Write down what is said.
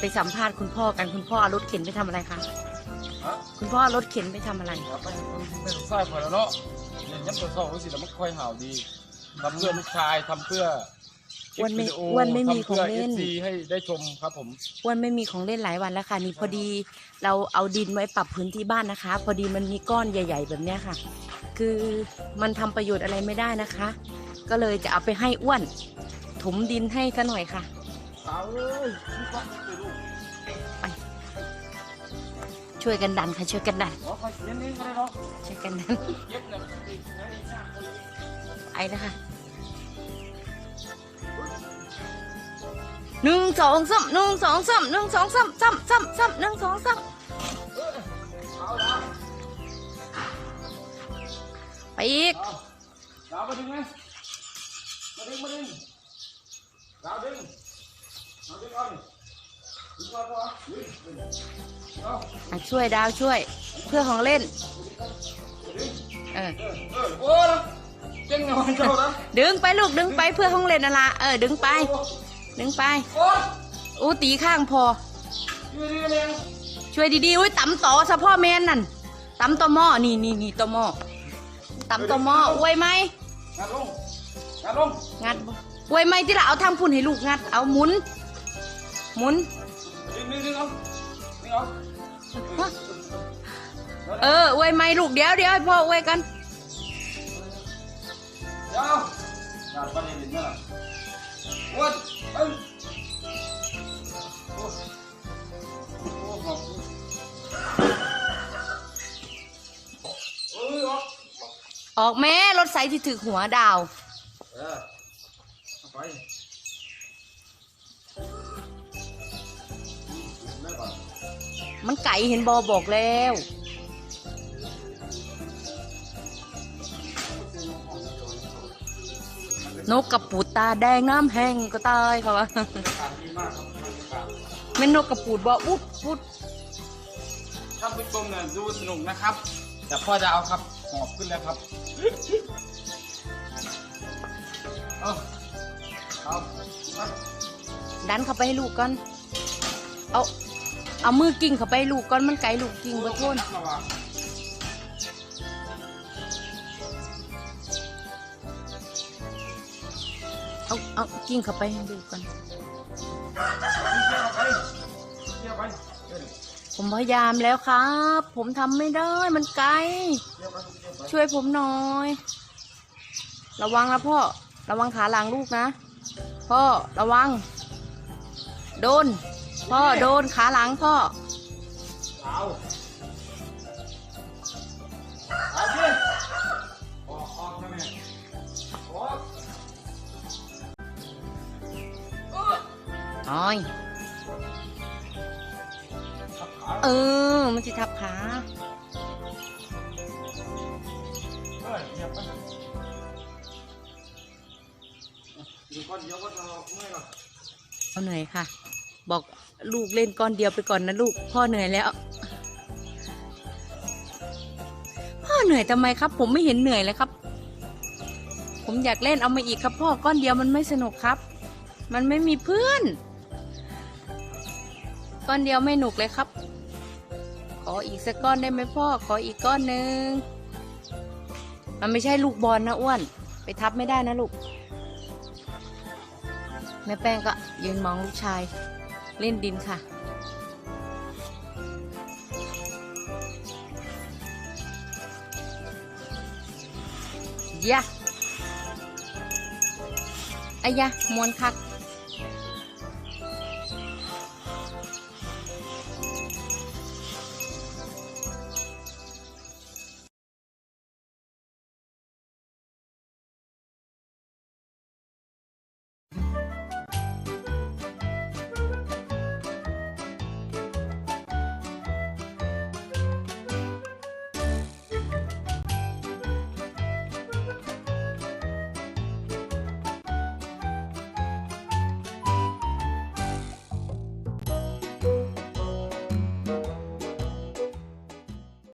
ไปสัมภาษณ์คุณพ่อกันคุณพ่อเอารถเข็นไปทำอะไรคะฮะคุณพ่อเอารถเข็นไปทำอะไรเอาไปไม่ต้องใส่พอแล้วเนาะเล่นย้ำตัวสองรู้สิแต่มันค่อยห่าวดีทำเพื่อลูกชายทำเพื่อคลิปวันไม่วิดีโอวันไม่มีทำเพื่อของเล่นซีให้ได้ชมครับผม อ้วนไม่มีของเล่นหลายวันแล้วค่ะนี่พอดีเราเอาดินไว้ปรับพื้นที่บ้านนะคะ พอดีมันมีก้อนใหญ่ ๆ แบบเนี้ยค่ะ คือมันทำประโยชน์อะไรไม่ได้นะคะ ก็เลยจะเอาไปให้อ้วนถมดินให้กันหน่อยค่ะสาว เอ้ยมีความสุขเลยช่วยกันดันค่ะช่วยกันดันขอคอยเขียนเองก็ได้เนาะช่วยกันดันเย็บนะไอ้นะคะหนึ่งสองสามหนึ่งสองสามหนึ่งสองสามสามสามสามหนึ่งสองสามไปอีกดาวมาดึงไหมมาดึงมาดึงดาวดึง อาดึงเอาดิดึงก่อนก่อนดึงดึงเอาอะช่วยดาวช่วย เพื่อของเล่น เออเออเออโอ้ยเจ๊งเงาเจ้านะดึงไปลูกดึงไปเพื่อของเล่นนั่นละเออ ดึงไป ดึงไปโอ้ยอู้ตีข้างพออยู่ดีๆเองช่วยดีๆอุ้ยตำต่อสะพ่อแมนนั่นตำต่อหม้อนี่นี่นี่ต่อหม้อตำต่อหม้ออวยไหมงัดลงงัดลงงัดบ่อวยไหมที่ละเอาทางพุ่นให้ลูกงัด เอาหมุน หมุนดึงดึงดึงเอาดึงเอาเอออวยไหมลูกเดี๋ยวเดี๋ยวให้พ่ออวยกันเดี๋ยวงัดไปเลยดิเนี่ยโอ้ยเอ้ยโอ้ยโอ้ยขอบคุณเอ้ยออกออกแม่รถไซที่ถือหัวดาว เออเอาไป มันไก่เห็นบอบอกแล้วนกกระปูดตาแดงน้ำแห้งก็ตายเขาว่าอากาศดีมากครับบรรยากาศแม่นนกกระปูดบอกอุ๊บอุ๊บท่านผู้ชมเนี่ยดูสนุกนะครับ แต่พ่อจะเอาครับหอบขึ้นแล้วครับเอาเอาเอาดันเข้าไปให้ลูกก่อนเอา เอามือกิ้งเข้าไปลูกก่อนมันไก่ลูกกิ้งบ่ทนเอาเอากิ้งเข้าไปให้ลูกก่อนผมพยายามแล้วครับ ผมทำไม่ได้มันไกล ช่วยผมหน่อย ระวังนะพ่อ ระวังขาหลังลูกนะ พ่อระวัง โดน พ่อโดนขาหลังพ่อเอาเอาสิออกออกใช่ไหมออกน้อยขับขาเออ มันจะทับขาเฮ้ยเหยียบไปเดี๋ยวก่อนเดี๋ยวก่อนเราเมื่อยก่อนเอาเหนื่อยค่ะ บอกลูกเล่นก้อนเดียวไปก่อนนะลูก พ่อเหนื่อยแล้ว พ่อเหนื่อยทำไมครับ ผมไม่เห็นเหนื่อยเลยครับ ผมอยากเล่นเอามาอีกครับ พ่อก้อนเดียวมันไม่สนุกครับ มันไม่มีเพื่อน ก้อนเดียวไม่หนุกเลยครับ ขออีกสักก้อนได้ไหมพ่อ ขออีกก้อนหนึ่งมันไม่ใช่ลูกบอลนะอ้วน ไปทับไม่ได้นะลูกแม่แป้งก็ยืนมองลูกชาย เล่นดินค่ะ ยะอายะมวนคัก